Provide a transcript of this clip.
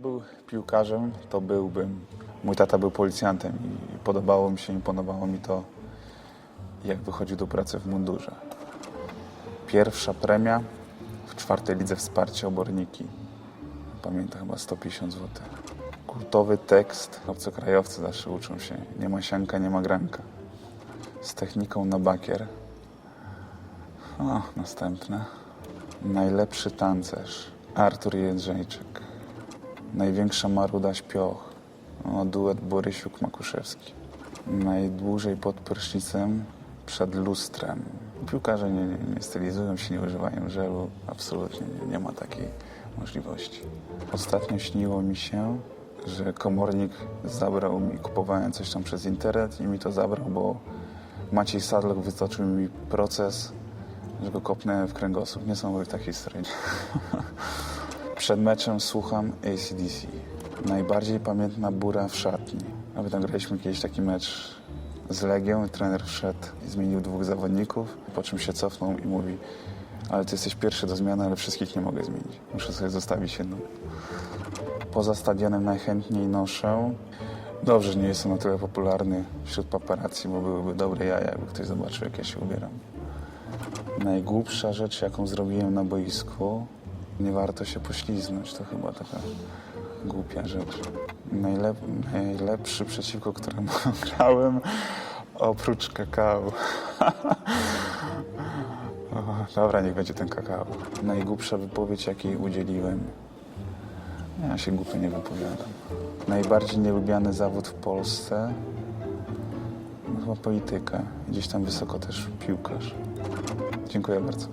był piłkarzem, to byłbym. Mój tata był policjantem i podobało mi się, imponowało mi to, jak wychodził do pracy w mundurze. Pierwsza premia w czwartej lidze wsparcia oborniki. Pamiętam chyba 150 zł. Kultowy tekst. Obcokrajowcy zawsze uczą się. Nie ma sianka, nie ma granka. Z techniką na bakier. O, następne. Najlepszy tancerz. Artur Jędrzejczyk. Największa maruda śpioch. O, duet Borysiuk-Makuszewski. Najdłużej pod prysznicem przed lustrem. Piłkarze nie, nie, stylizują się, nie używają żelu. Absolutnie nie, nie ma takiej możliwości. Ostatnio śniło mi się, że komornik zabrał mi, kupowałem coś tam przez internet i mi to zabrał, bo Maciej Sadlok wytoczył mi proces, że go kopnąłem w kręgosłup. Niesamowita historia. Przed meczem słucham ACDC. Najbardziej pamiętna bura w szatni. Nawet nagraliśmy kiedyś taki mecz z Legią trener wszedł i zmienił dwóch zawodników, po czym się cofnął i mówi ale ty jesteś pierwszy do zmiany, ale wszystkich nie mogę zmienić. Muszę sobie zostawić jedną. Poza stadionem najchętniej noszę. Dobrze, że nie jestem na tyle popularny wśród paparazzi, bo byłyby dobre jaja, jakby ktoś zobaczył, jak ja się ubieram. Najgłupsza rzecz, jaką zrobiłem na boisku, nie warto się pośliznąć, to chyba taka głupia rzecz. Najlep najlepszy przeciwko któremu grałem, oprócz kakao. Dobra, niech będzie ten kakao. Najgłupsza wypowiedź, jakiej udzieliłem. Ja się głupio nie wypowiadam. Najbardziej nielubiany zawód w Polsce? No, chyba polityka. Gdzieś tam wysoko też piłkarz. Dziękuję bardzo.